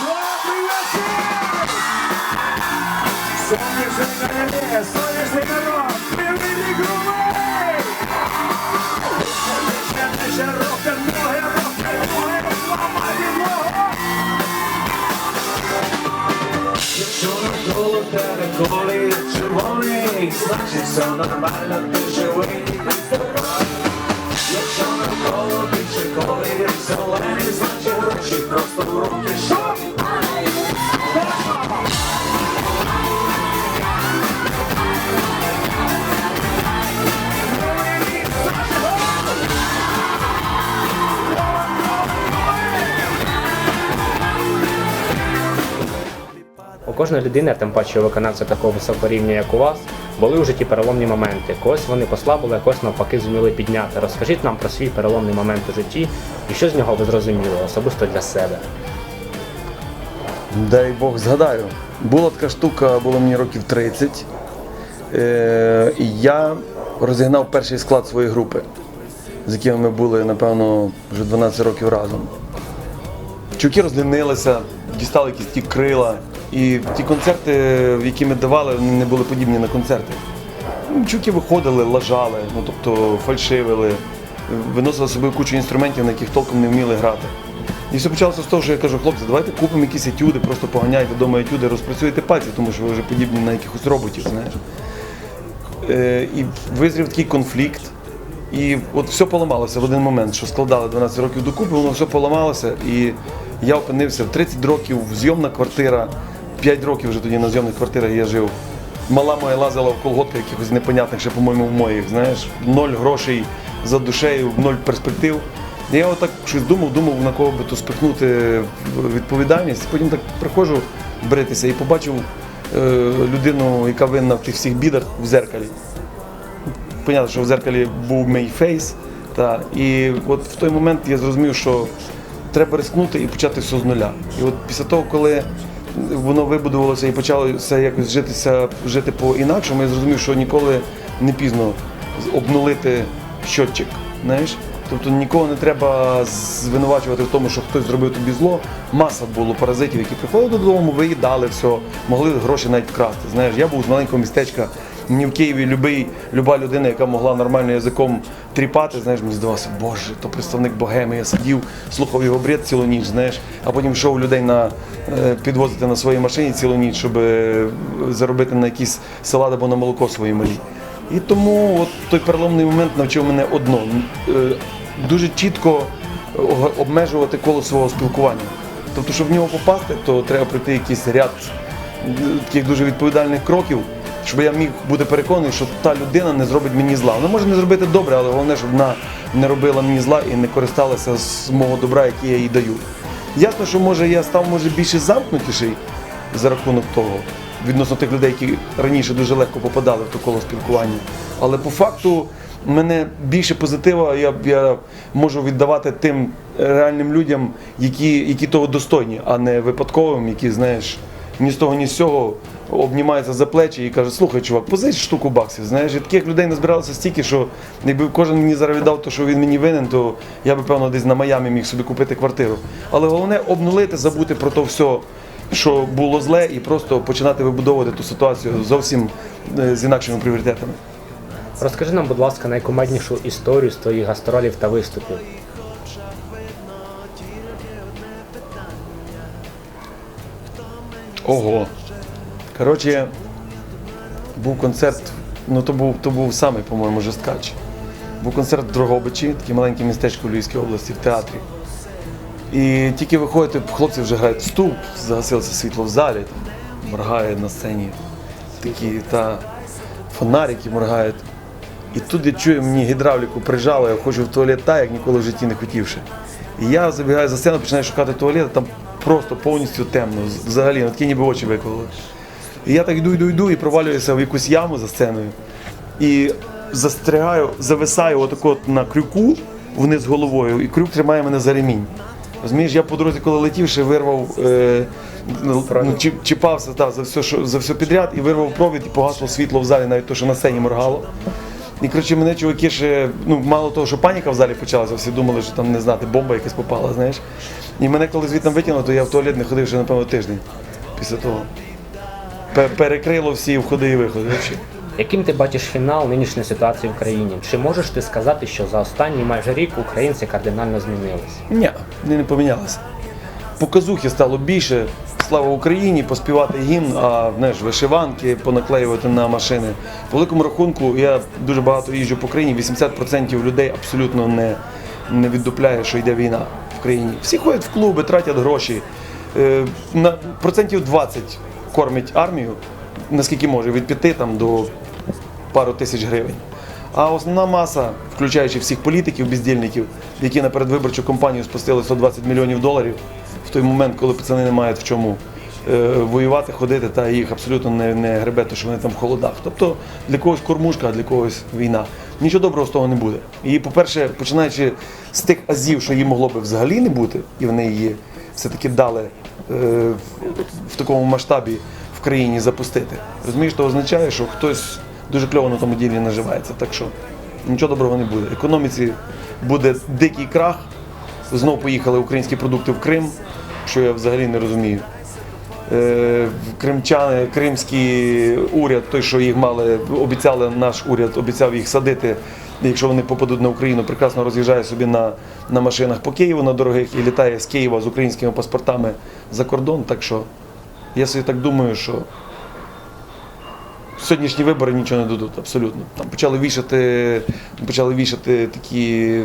Добрий вечір! Сонячний галерея, сонячний народ, привіт грубий! Ще ще роки, ноги, роки, ноги, ламай підлогу! Якщо навколо тебе колір червоний, значить все нормально, ти живий, ти здоровий. Якщо навколо більше колір зелений, значить гроші просто в руки. Що? У кожної людини, тим паче виконавця такого високого рівня, як у вас, були у житті переломні моменти. Когось вони послабили, а когось навпаки зуміли підняти. Розкажіть нам про свій переломний момент у житті і що з нього ви зрозуміли, особисто для себе. Дай Бог згадаю. Була така штука, було мені років 30. Е, я розігнав перший склад своєї групи, з якими ми були, напевно, вже 12 років разом. Чуки розлінилися, дістали якісь ті крила. І ті концерти, які ми давали, вони не були подібні на концерти. Ну, Чуки виходили, лажали, ну тобто фальшивили, виносили з собою кучу інструментів, на яких толком не вміли грати. І все почалося з того, що я кажу, хлопці, давайте купимо якісь етюди, просто поганяйте вдома етюди, розпрацюйте пальці, тому що ви вже подібні на якихось роботів, знаєш. Е, і визрів такий конфлікт. І от все поламалося в один момент, що складали 12 років докупи, воно все поламалося. І я опинився в 30 років, зйомна квартира, 5 років вже тоді на зйомних квартирах я жив. Мала моя лазила в колготках якихось непонятних, ще, по-моєму, в моїх, знаєш, ноль грошей за душею, ноль перспектив. Я отак щось думав, думав, на кого би то спихнути відповідальність. Потім так приходжу бритися і побачив е, людину, яка винна в тих всіх бідах в зеркалі. Понятно, що в зеркалі був мій фейс. Та, і от в той момент я зрозумів, що треба рискнути і почати все з нуля. І от після того, коли воно вибудувалося і почалося якось житися, жити по-інакшому, я зрозумів, що ніколи не пізно обнулити щотчик. Знаєш? Тобто нікого не треба звинувачувати в тому, що хтось зробив тобі зло. Маса було паразитів, які приходили додому, виїдали все, могли гроші навіть вкрасти. Знаєш, я був з маленького містечка. Мені в Києві любий, люба людина, яка могла нормально язиком тріпати, знаєш, мені здавалося, боже, то представник богеми. Я сидів, слухав його бред цілу ніч, знаєш, а потім йшов людей на е, підвозити на своїй машині цілу ніч, щоб е, заробити на якісь салат або на молоко своїй малі. І тому от той переломний момент навчив мене одно е, дуже чітко обмежувати коло свого спілкування. Тобто, щоб в нього попасти, то треба пройти якийсь ряд е, таких дуже відповідальних кроків, щоб я міг бути переконаний, що та людина не зробить мені зла. Вона може не зробити добре, але головне, щоб вона не робила мені зла і не користалася з мого добра, яке я їй даю. Ясно, що може я став може більше замкнутіший за рахунок того, відносно тих людей, які раніше дуже легко попадали в то коло спілкування. Але по факту мене більше позитива я, я можу віддавати тим реальним людям, які, які того достойні, а не випадковим, які, знаєш, ні з того, ні з цього обнімаються за плечі і каже, слухай, чувак, позич штуку баксів. Знаєш, і таких людей назбиралося стільки, що якби кожен мені зараз віддав те, що він мені винен, то я би, певно, десь на Майамі міг собі купити квартиру. Але головне обнулити, забути про то все, що було зле, і просто починати вибудовувати ту ситуацію зовсім е, з інакшими пріоритетами. Розкажи нам, будь ласка, найкумеднішу історію з твоїх гастролів та виступів. Ого. Коротше, був концерт, ну то був, то був самий, по-моєму, жесткач. Був концерт в Дрогобичі, таке маленьке містечко в Львівській області, в театрі. І тільки виходите, хлопці вже грають ступ, загасилося світло в залі, там, моргає на сцені такі та фонарики моргають. І тут я чую, мені гідравліку прижало, я хочу в туалет так, як ніколи в житті не хотівши. І я забігаю за сцену, починаю шукати туалет, а там просто повністю темно, взагалі, ну, такі ніби очі виклали. І я так йду, йду, йду і провалююся в якусь яму за сценою. І застрягаю, зависаю отак от на крюку вниз головою, і крюк тримає мене за ремінь. Розумієш, я по дорозі, коли летів, ще вирвав, е, ну, чіп- чіпався та, за, все, що, за все підряд і вирвав провід і погасло світло в залі, навіть то, що на сцені моргало. І коротше, мене чуваки ще, ну мало того, що паніка в залі почалася, всі думали, що там не знати, бомба якась попала, знаєш. І мене коли звідти витягнули, то я в туалет не ходив ще, напевно, тиждень після того. Перекрило всі входи і виходи. Яким ти бачиш фінал нинішньої ситуації в країні? Чи можеш ти сказати, що за останній майже рік українці кардинально змінилися? Ні, вони не помінялися. Показухи стало більше. Слава Україні, поспівати гімн, а знаєш, вишиванки понаклеювати на машини. По великому рахунку я дуже багато їжджу по країні. 80% людей абсолютно не, не віддупляє, що йде війна в країні. Всі ходять в клуби, тратять гроші. Е, На процентів 20 кормить армію, наскільки може, від 5 там, до пару тисяч гривень. А основна маса, включаючи всіх політиків, бездільників, які на передвиборчу кампанію спустили 120 мільйонів доларів в той момент, коли пацани не мають в чому е, воювати, ходити, та їх абсолютно не, не гребе, те, що вони там в холодах. Тобто для когось кормушка, а для когось війна. Нічого доброго з того не буде. І, по-перше, починаючи з тих азів, що їм могло би взагалі не бути, і вони її все-таки дали е, в, в такому масштабі в країні запустити. Розумієш, то означає, що хтось дуже кльово на тому ділі наживається. Так що нічого доброго не буде. Економіці буде дикий крах. Знов поїхали українські продукти в Крим, що я взагалі не розумію. Е, Кримчани, кримський уряд, той, що їх мали, обіцяли, наш уряд обіцяв їх садити. Якщо вони попадуть на Україну, прекрасно роз'їжджає собі на, на машинах по Києву на дорогих і літає з Києва з українськими паспортами за кордон. Так що я собі так думаю, що сьогоднішні вибори нічого не дадуть, абсолютно. Там почали вішати, почали вішати такі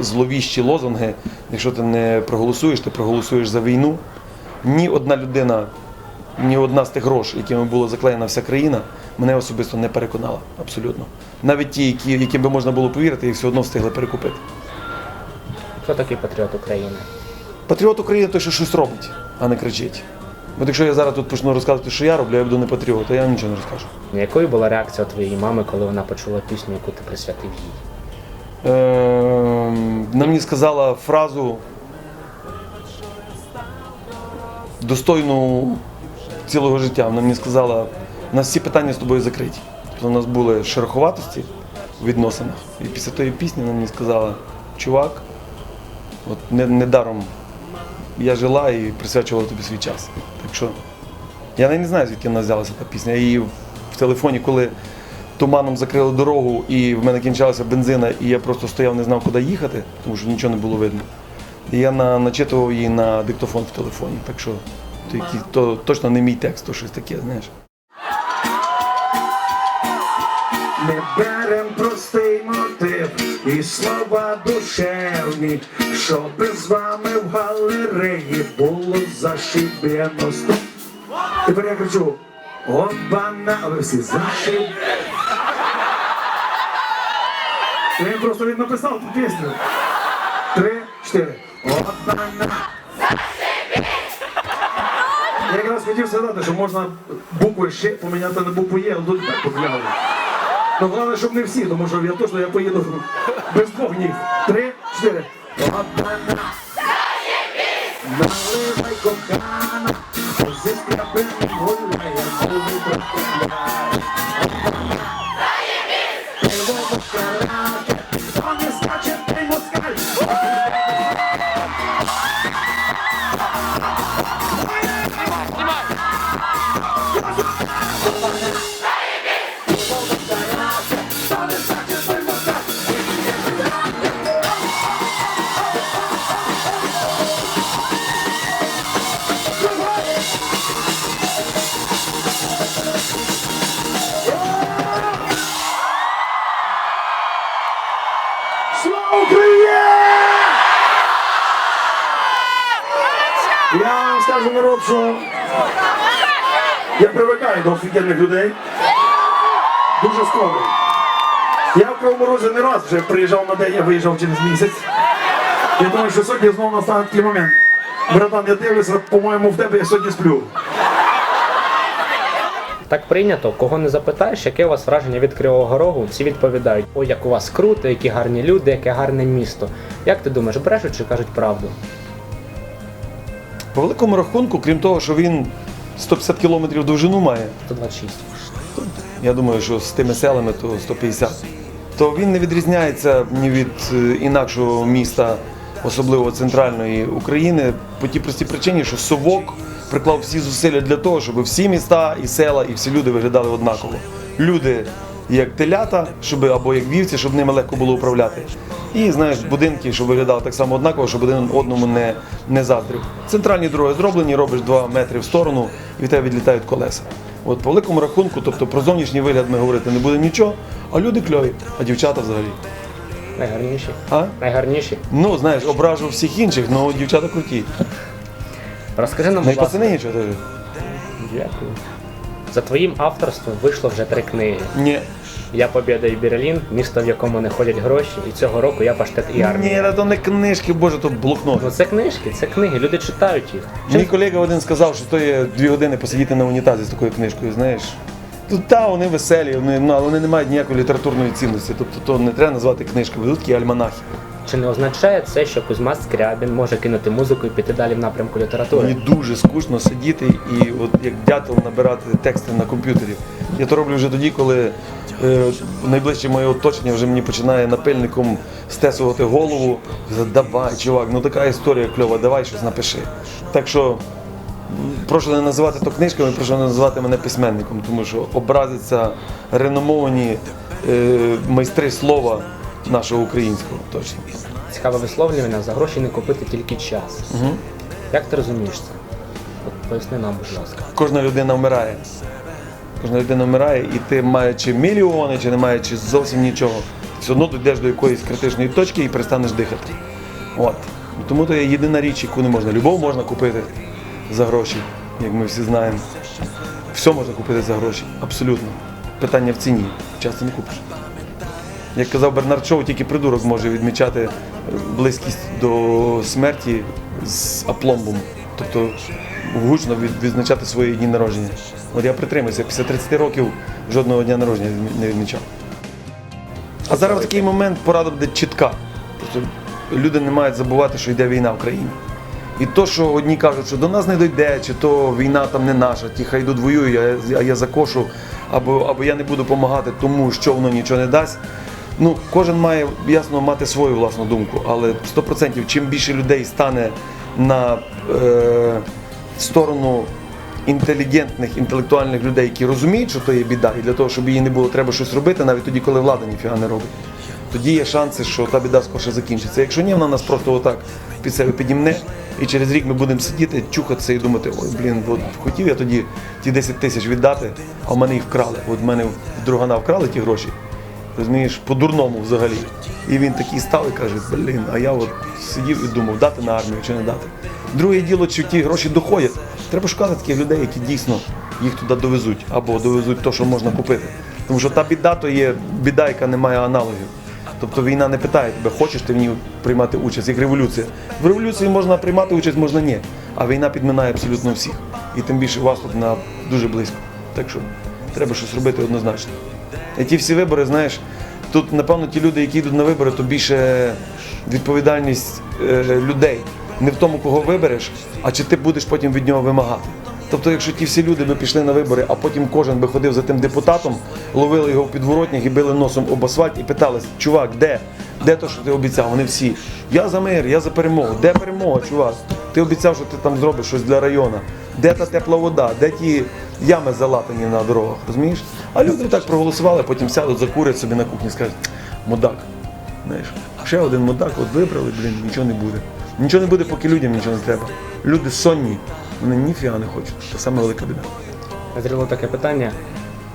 зловіщі лозунги. Якщо ти не проголосуєш, ти проголосуєш за війну. Ні одна людина, ні одна з тих грошей, якими була заклеєна вся країна, мене особисто не переконала. Абсолютно. Навіть ті, які, яким би можна було повірити, їх все одно встигли перекупити. Хто такий патріот України? Патріот України той, що щось робить, а не кричить. От якщо я зараз тут почну розказувати, що я роблю, я буду не патріот, то я нічого не розкажу. Якою була реакція твоєї мами, коли вона почула пісню, яку ти присвятив їй? Ем, Вона мені сказала фразу достойну цілого життя. Вона мені сказала, у нас всі питання з тобою закриті. Тобто у нас були шероховатості в відносинах. І після тої пісні вона мені сказала, чувак, от не- недаром я жила і присвячувала тобі свій час. Що я навіть не знаю, звідки вона взялася та пісня. Я її в телефоні, коли туманом закрили дорогу, і в мене кінчалася бензина, і я просто стояв, не знав, куди їхати, тому що нічого не було видно. І я на, начитував її на диктофон в телефоні. Так що то, який- то точно не мій текст, то щось таке, знаєш. Не берем простий і слова душевні, щоб з вами в галереї було зашибено. Стоп. Тепер я кричу. Обана, ви всі зашиб. Він просто він написав ту пісню. Три, чотири. Обана. Я якраз хотів сказати, що можна букви ще поміняти на букву Є, але тут так популярно. Ну, головне, щоб не всі, тому що я точно я поїду без двох ніг. Три, чотири. До офігенних людей. Дуже скоро. Я в Кривому Розі не раз вже приїжджав на день, я виїжджав через місяць. Я думаю, що сьогодні знову настане такий момент. Братан, я дивлюся, по-моєму, в тебе я сьогодні сплю. Так прийнято, кого не запитаєш, яке у вас враження від Кривого Рогу, всі відповідають: ой, як у вас круто, які гарні люди, яке гарне місто. Як ти думаєш, брешуть чи кажуть правду? По великому рахунку, крім того, що він 150 кілометрів довжину має, 126. я думаю, що з тими селами то 150. то він не відрізняється ні від е, інакшого міста, особливо центральної України, по тій простій причині, що совок приклав всі зусилля для того, щоб всі міста і села, і всі люди виглядали однаково. Люди як телята, щоб або як вівці, щоб ними легко було управляти. І знаєш, будинки, щоб виглядали так само однаково, щоб один одному не, не заздрив. Центральні дороги зроблені, робиш 2 метри в сторону і від тебе відлітають колеса. От по великому рахунку, тобто про зовнішній вигляд ми говорити не будемо нічого, а люди кльові, а дівчата взагалі. Найгарніші. А? Найгарніші. Ну, знаєш, ображу всіх інших, але дівчата круті. Розкажи нам, Ну і пацани нічого теж. Дякую. За твоїм авторством вийшло вже три книги. Ні. Я Побєда і Берлін, місто, в якому не ходять гроші, і цього року я паштет і Ні, армія. та то не книжки, боже, то блокнот. Ну це книжки, це книги, люди читають їх. Мій колега один сказав, що то є дві години посидіти на унітазі з такою книжкою, знаєш. Тут та, вони веселі, вони, ну, але вони не мають ніякої літературної цінності. Тобто то не треба назвати книжками, тут такі альманахи. Чи не означає це, що Кузьма Скрябін може кинути музику і піти далі в напрямку літератури? Мені дуже скучно сидіти і от як дятел набирати тексти на комп'ютері. Я то роблю вже тоді, коли е, найближче моє оточення вже мені починає напильником стесувати голову. Казати, давай, чувак, ну така історія кльова, давай щось напиши. Так що прошу не називати то книжками, прошу не називати мене письменником, тому що образяться реномовані е, майстри слова нашого українського точно. Цікаве висловлювання, за гроші не купити тільки час. Угу. Як ти розумієш це? От поясни нам, будь ласка. кожна людина вмирає. Кожна людина вмирає, і ти маючи мільйони, чи не маючи зовсім нічого, все одно дійдеш до якоїсь критичної точки і перестанеш дихати. От. Тому то є єдина річ, яку не можна. Любов можна купити за гроші, як ми всі знаємо. Все можна купити за гроші, абсолютно. Питання в ціні. Часто не купиш. Як казав Бернард тільки придурок може відмічати близькість до смерті з апломбом. Тобто гучно відзначати свої дні народження. От я притримуюся, після 30 років жодного дня народження не відмічав. А зараз в такий момент порада буде чітка. Просто люди не мають забувати, що йде війна в країні. І то, що одні кажуть, що до нас не дойде, чи то війна там не наша, ті хай йдуть я, а я закошу, або, або я не буду допомагати тому, що воно нічого не дасть. Ну, кожен має ясно мати свою власну думку, але 100% чим більше людей стане на е, сторону інтелігентних, інтелектуальних людей, які розуміють, що то є біда, і для того, щоб її не було, треба щось робити, навіть тоді, коли влада ніфіга не робить. Тоді є шанси, що та біда скорше закінчиться. Якщо ні, вона нас просто отак під себе підімне, і через рік ми будемо сидіти, чухатися і думати, ой, блін, от хотів я тоді ті 10 тисяч віддати, а в мене їх вкрали. От в мене в другана вкрали ті гроші. Розумієш, по-дурному взагалі. І він такий став і каже, блін, а я от сидів і думав, дати на армію чи не дати. Друге діло, чи ті гроші доходять. Треба шукати таких людей, які дійсно їх туди довезуть, або довезуть те, що можна купити. Тому що та біда то є біда, яка не має аналогів. Тобто війна не питає тебе, хочеш ти в ній приймати участь, як революція. В революції можна приймати участь, можна ні. А війна підминає абсолютно всіх. І тим більше вас тут на дуже близько. Так що треба щось робити однозначно. Ті всі вибори, знаєш, тут, напевно, ті люди, які йдуть на вибори, то більше відповідальність е, людей. Не в тому, кого вибереш, а чи ти будеш потім від нього вимагати. Тобто, якщо ті всі люди би пішли на вибори, а потім кожен би ходив за тим депутатом, ловили його в підворотнях і били носом об асфальт і питали, чувак, де? Де то, що ти обіцяв? Вони всі. Я за мир, я за перемогу. Де перемога, чувак? Ти обіцяв, що ти там зробиш щось для району. Де та тепла вода? Де ті ями залатані на дорогах? Розумієш? А люди так проголосували, потім сядуть, закурять собі на кухні і скажуть, мудак. Знаєш, ще один мудак, от вибрали, блін, нічого не буде. Нічого не буде, поки людям нічого не треба. Люди сонні, вони ніфіга не хочуть. Це саме велика біда. Зріло таке питання.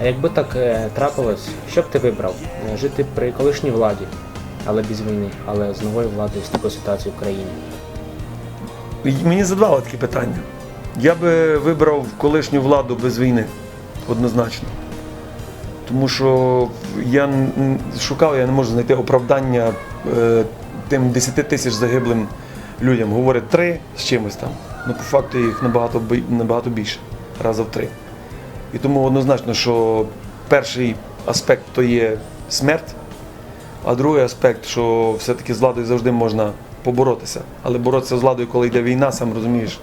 А якби так е, трапилось, що б ти вибрав? Е, Жити при колишній владі, але без війни, але з новою владою, з такою ситуацією в країні. І Мені задавали такі питання. Я би вибрав колишню владу без війни, однозначно. Тому що я шукав, я не можу знайти оправдання е, тим 10 тисяч загиблим людям. Говорять три з чимось там. Ну, по факту їх набагато, набагато більше, раза в три. І тому однозначно, що перший аспект то є смерть, а другий аспект, що все-таки з владою завжди можна поборотися. Але боротися з владою, коли йде війна, сам розумієш,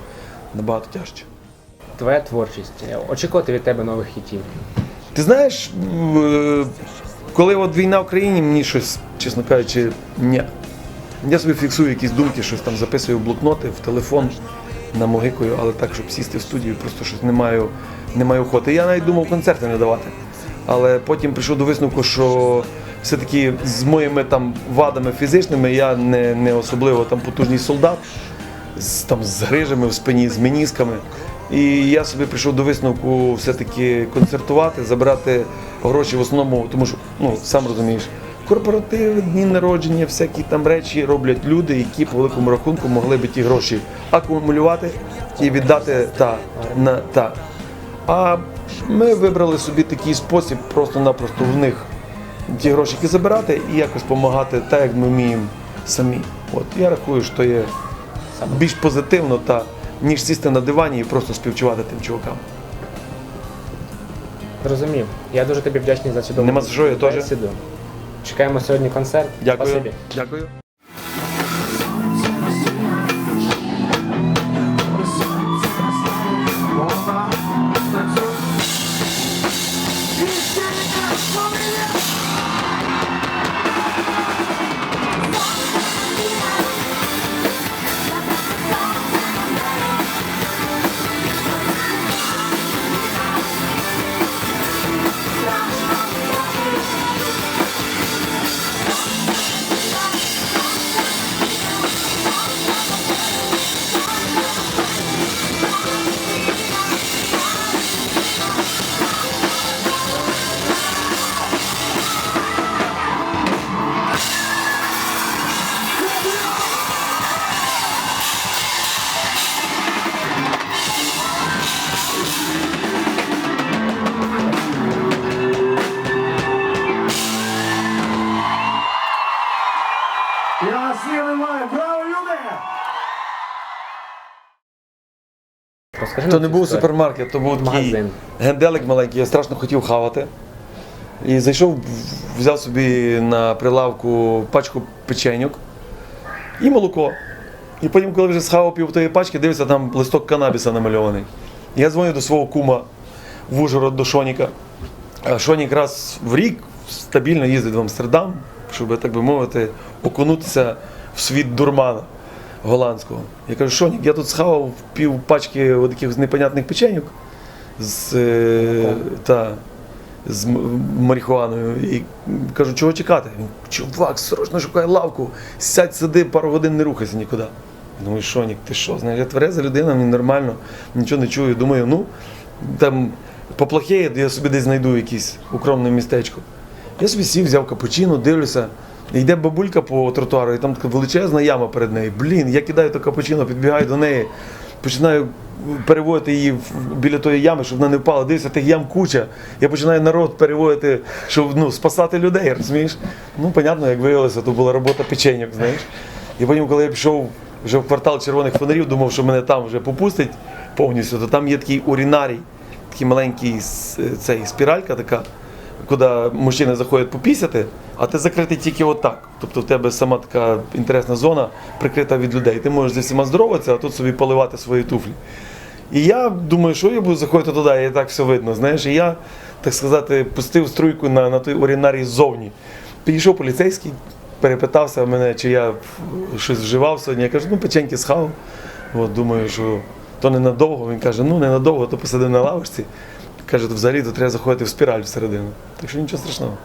набагато тяжче. Твоя творчість. Е, Очікувати від тебе нових хітів. Ти знаєш, е, коли от війна в країні, мені щось, чесно кажучи, ні. Я собі фіксую якісь думки, щось там записую в блокноти, в телефон, намогикую, але так, щоб сісти в студію, просто щось не маю, не маю охоти. Я навіть думав концерти не давати. Але потім прийшов до висновку, що все-таки з моїми там вадами фізичними я не, не особливо там потужний солдат, з, там, з грижами в спині, з менісками. І я собі прийшов до висновку все-таки концертувати, забирати гроші в основному, тому що, ну, сам розумієш, корпоративи, дні народження, всякі там речі роблять люди, які по великому рахунку могли би ті гроші акумулювати і віддати та, на, та. А ми вибрали собі такий спосіб просто-напросто в них ті гроші забирати і якось допомагати так, як ми вміємо самі. От я рахую, що є більш позитивно, та, ніж сісти на дивані і просто співчувати тим чувакам. Розумів. Я дуже тобі вдячний за цю думку. Нема за що, я теж. Чекаємо сьогодні концерт. Дякую. Спасибі. Дякую. Розкажи То нам не цю був історію. супермаркет, то був такий Магазин. генделик маленький, я страшно хотів хавати. І зайшов, взяв собі на прилавку пачку печеньок і молоко. І потім, коли вже схавав пів тої пачки, дивився, там листок канабіса намальований. Я дзвоню до свого кума в Ужгород до Шоніка. А Шонік раз в рік стабільно їздить в Амстердам, щоб, так би мовити, окунутися в світ дурмана голландського. Я кажу, Шонік, я тут схавав пів пачки таких непонятних печеньок з, е, та, з марихуаною. І кажу, чого чекати? Він, чувак, срочно шукай лавку, сядь, сиди, пару годин не рухайся нікуди. Думаю, Шонік, ти що? Знаєш, я твереза людина, мені нормально, нічого не чую. Думаю, ну там поплохеє, я собі десь знайду якесь укромне містечко. Я собі сів, взяв капучино, дивлюся. Йде бабулька по тротуару, і там така величезна яма перед нею. Блін, я кидаю то капучино, підбігаю до неї, починаю переводити її біля тої ями, щоб вона не впала. Дивися, тих ям куча. Я починаю народ переводити, щоб ну, спасати людей, розумієш? Ну, понятно, як виявилося, то була робота печеньок, знаєш. І потім, коли я пішов вже в квартал червоних фонарів, думав, що мене там вже попустять повністю, то там є такий урінарій, такий маленький цей, спіралька така, куди мужчини заходять попісяти, а ти закритий тільки отак. Тобто в тебе сама така інтересна зона прикрита від людей. Ти можеш зі всіма здороватися, а тут собі поливати свої туфлі. І я думаю, що я буду заходити туди, і так все видно. Знаєш, і я, так сказати, пустив струйку на, на той урінарій ззовні. Підійшов поліцейський, перепитався мене, чи я щось вживав сьогодні. Я кажу, ну печеньки схавав. От, думаю, що то ненадовго. Він каже, ну ненадовго, то посидив на лавочці. Каже, взагалі то треба заходити в спіраль всередину. Так що нічого страшного.